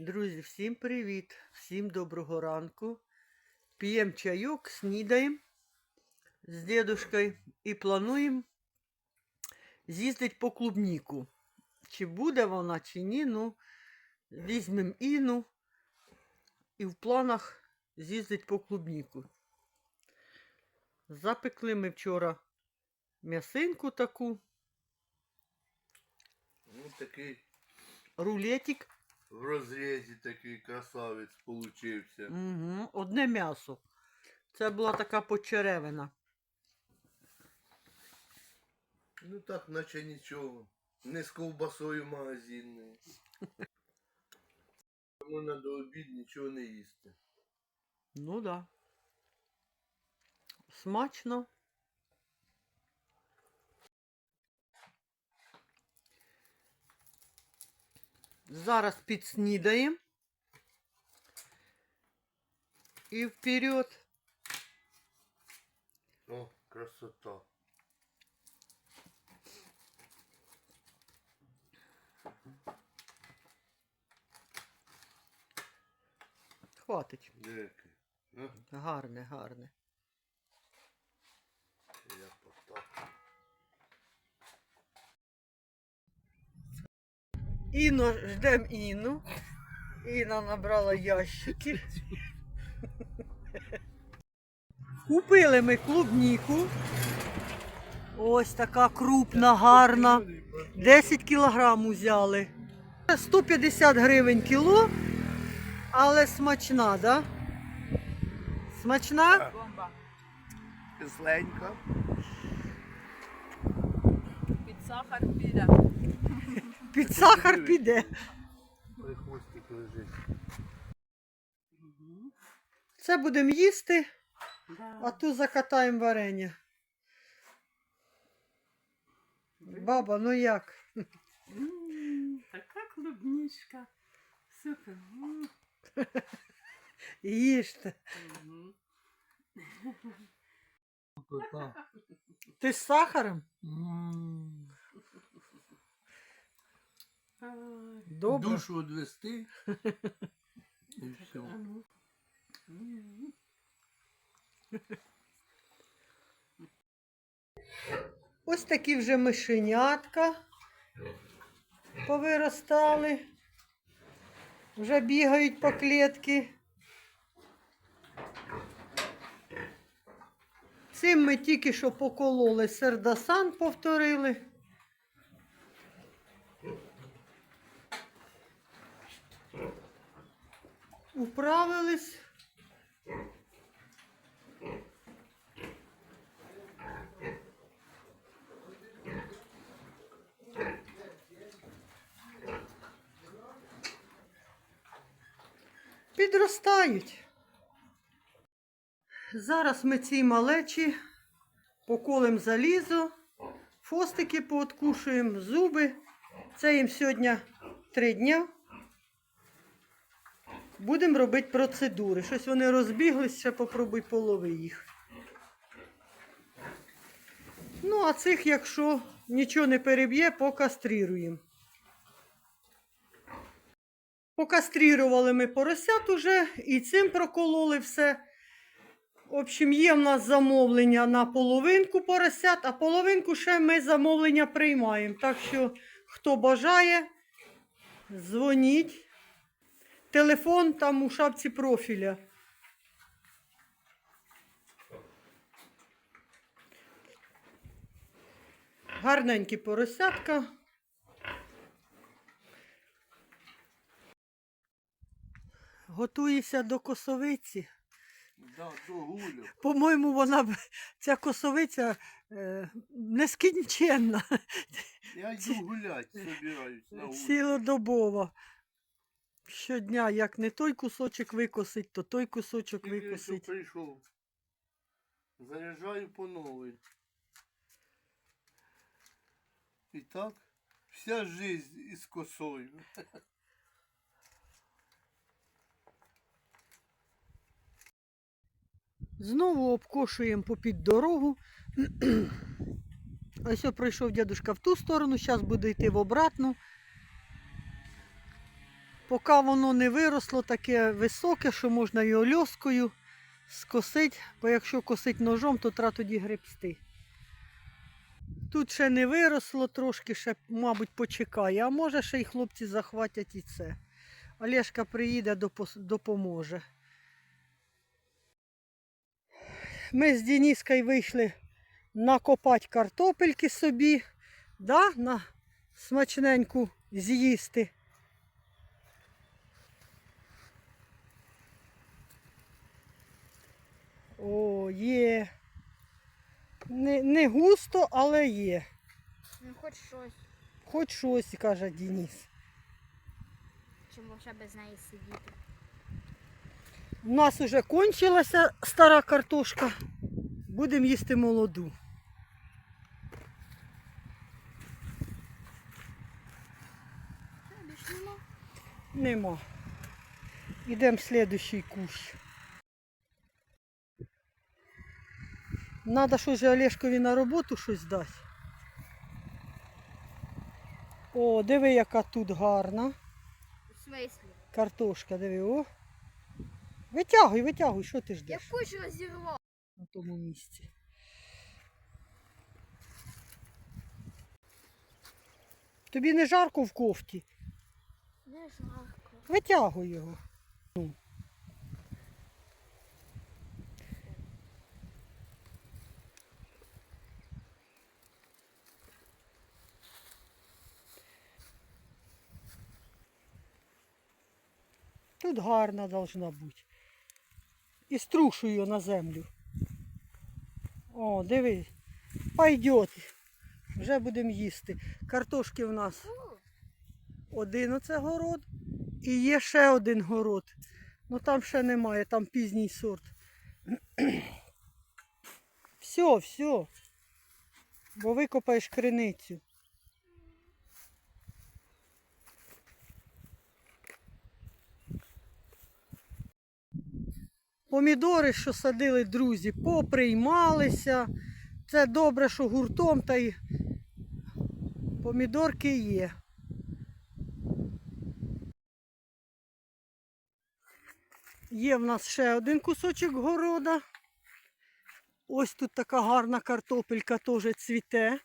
Друзі, всім привіт! Всім доброго ранку. П'ємо чайок, снідаємо з дідушкою і плануємо з'їздити по клубніку. Чи буде вона, чи ні, ну, візьмемо Іну і в планах з'їздити по клубніку. Запекли ми вчора м'ясинку таку, Ну, такий рулетик. В розрізі такий красавець получився. Угу. Одне м'ясо. Це була така почеревина. Ну так, наче нічого. Не з ковбасою магазинною. Можна до обід нічого не їсти. Ну да. Смачно. Зараз підснідаємо. І вперед. О, красота. Хватить. Деякий. Ну, Гарне, гарне. я потап. Іно, ждемо Іну. Іна набрала ящики. Купили ми клубніку. Ось така крупна, гарна. 10 кілограм взяли. 150 гривень кіло, але смачна, да? Смачна? Кисленька. Під сахар піде. Під сахар піде. Хвостик лежить. Це будемо їсти, а ту закатаємо варення. Баба, ну як? Така клубничка. Супер. Їжте. Ти з сахаром? Добре. Душу відвести. І все. ну. Ось такі вже мишенятка повиростали. Вже бігають по клітки. Цим ми тільки що покололи сердасан, повторили. Управились. Підростають. Зараз ми ці малечі поколем залізо, фостики пооткушуємо, зуби. Це їм сьогодні три дня. Будемо робити процедури. Щось вони розбіглись, ще попробуй полови їх. Ну, а цих, якщо нічого не переб'є, покастріруємо. Покастрірували ми поросят уже і цим прокололи все. В общем, є в нас замовлення на половинку поросят, а половинку ще ми замовлення приймаємо. Так що, хто бажає, дзвоніть. Телефон там у шапці профіля. Гарненькі поросятка. Готується до косовиці. Да. По-моєму, вона ця косовиця е, нескінченна, Я йду гулять, собираюсь на вулицю. цілодобова. Щодня, як не той кусочок викосить, то той кусочок Тільки що викосить. прийшов. Заряджаю по новій. І так, вся жизнь із косою. Знову обкошуємо попід дорогу. Ось о, пройшов дядушка в ту сторону, зараз буде йти в обратну. Поки воно не виросло таке високе, що можна його льоскою скосити, бо якщо косить ножом, то треба тоді гребсти. Тут ще не виросло, трошки ще, мабуть, почекає, а може ще й хлопці захватять і це. Олешка приїде, допоможе. Ми з Дініскою вийшли накопати картопельки собі, да, на смачненьку з'їсти. О, є. Не, не густо, але є. Ну, хоч щось, Хоч щось, каже Дініс. чим ще без неї сидіти. У нас вже кончилася стара картошка. Будемо їсти молоду. Нема? Ідемо в слідущий кущ. Надо щось же Олешкові на роботу щось дати. О, диви, яка тут гарна. У смислі? Картошка, диви, о. Витягуй, витягуй, що ти Я ждеш кучу розірвав. на тому місці. Тобі не жарко в кофті? Не жарко. Витягуй його. Тут гарна должна бути. І струшу її на землю. О, диви. Пойдет. Вже будемо їсти. Картошки в нас один оце город. І є ще один город. Ну там ще немає, там пізній сорт. Все, все. Бо викопаєш криницю. Помідори, що садили друзі, поприймалися. Це добре, що гуртом та й помідорки є. Є в нас ще один кусочок города. Ось тут така гарна картопелька теж цвіте.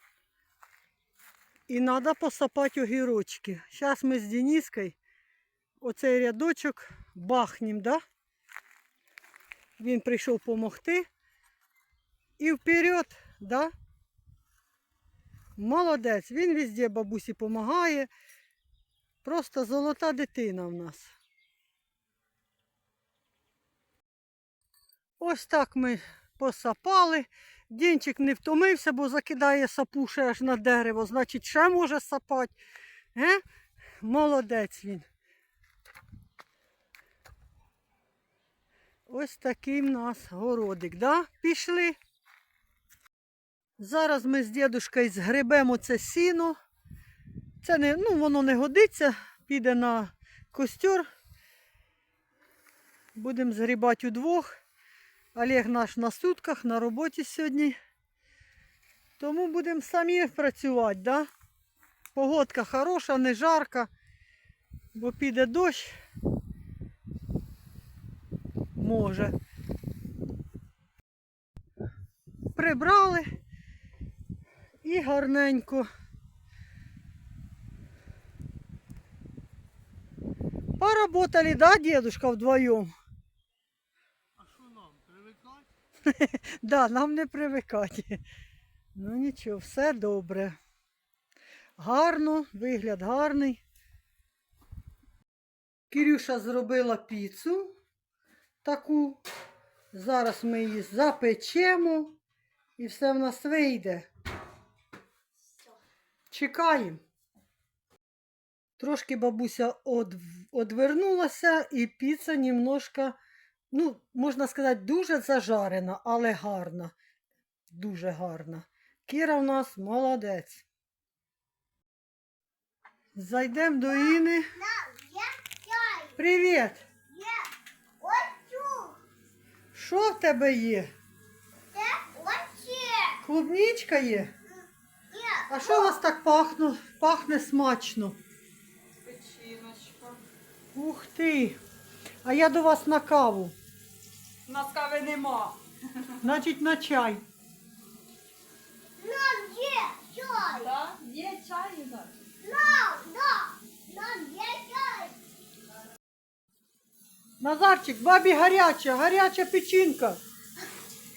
І треба посапати огірочки. Зараз ми з Денискою оцей рядочок бахнем, да? Він прийшов допомогти. І вперед, да? Молодець, він везде бабусі допомагає. Просто золота дитина в нас. Ось так ми посапали. Дінчик не втомився, бо закидає сапу ще аж на дерево, значить, ще може сапати. Е? Молодець він. Ось такий в нас городик, да? Пішли. Зараз ми з дідушкою згребемо це сіно. Це не, ну, воно не годиться, піде на костер. Будемо згрібати удвох. Олег наш на сутках, на роботі сьогодні. Тому будемо самі працювати, да? Погодка хороша, не жарка, бо піде дощ. Може. Прибрали і гарненько. Поработали, да, дедушка, вдвоєм? А що нам, привикати? Да, нам не привикати. Ну нічого, все добре. Гарно, вигляд гарний. Кирюша зробила піцу таку. Зараз ми її запечемо і все в нас вийде. Чекаємо. Трошки бабуся одвернулася і піца немножко ну, можна сказати, дуже зажарена, але гарна. Дуже гарна. Кіра в нас молодець. Зайдемо до Іни. Привіт! Що в тебе є? Клубничка є? А що у вас так пахне, пахне смачно? Печіночка. Ух ти! А я до вас на каву. У нас кави нема. Значить на чай. Нам є чай. Да? Є чай, да? Нам, да. Нам є чай. Назарчик, бабі гаряча, гаряча печінка.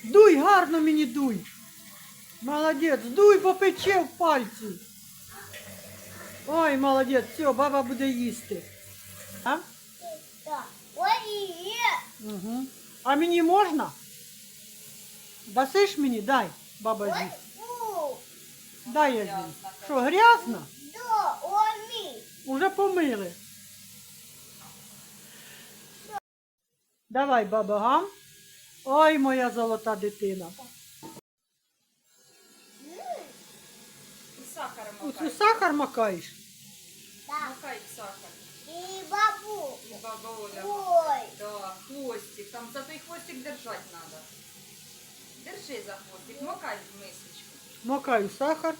Дуй, гарно мені дуй. Молодець, дуй, бо пече в пальці. Ой, молодець, все, баба буде їсти. А? Ой. Угу. А мені можна? Дасиш мені? Дай, баба з'їсть. Дай я з'їм. Що, грязно? Уже помили. Давай, баба, гам. Ой, моя золота дитина. Сахар У макай. сахар макаєш? Так. Макай в сахар. І бабу. І баба Оля. Ой. Да, хвостик. Там за той хвостик держать надо. Держи за хвостик, макай в мисочку. Макаю сахар.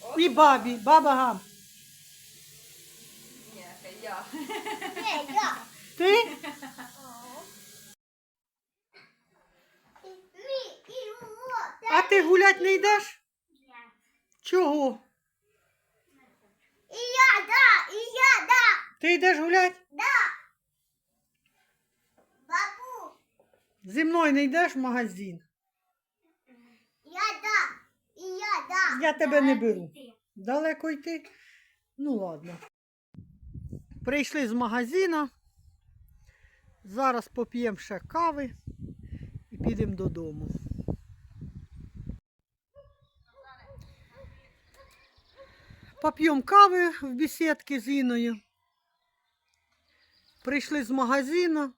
Оп. І бабі, баба гам. Ні, я. Є, я. Ти? А ти гулять не йдеш? Ні. Чого? І я, да, і я, да. Ти йдеш гулять? Да. Бабу. Зі мною не йдеш в магазин. Я, да. І я, да. Я тебе не беру. Далеко йти? Ну ладно. Прийшли з магазина. Зараз поп'ємо ще кави і підемо додому. Поп'ємо кави в бесідці з Іною. Прийшли з магазину.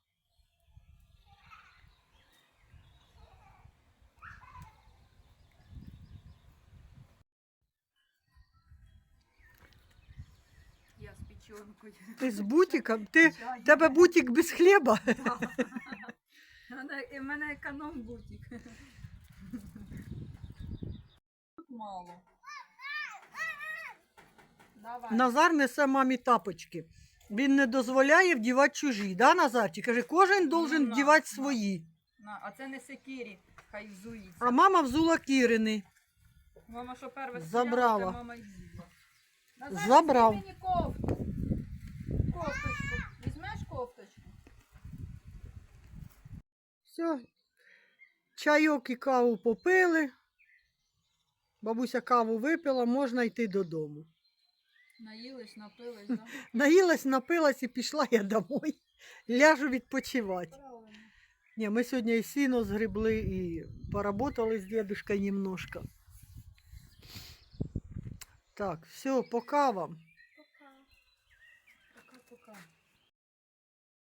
Я з печенкою. Ти з бутиком? Ти, тебе бутик без хліба? І в мене економ бутик. Мало. Давай. Назар несе мамі тапочки. Він не дозволяє вдівати чужі, да, Назарчик? Каже, кожен должен Ну, вдівати на. свої. На, а це не секірі, хай взується. А мама взула Кірини. Мама що перше Забрала. стояла, та мама. Назар, Забрав. візьми мені кофту. Кофточку. Візьмеш кофточку? Все. Чайок і каву попили. Бабуся каву випила, можна йти додому. Наїлись, напилась, да? Наїлась, напилась і пішла я домой. Ляжу відпочивати. Правильно. Ні, ми сьогодні і сіно згребли, і поработали з дедушкою немножко. Так, все, пока вам.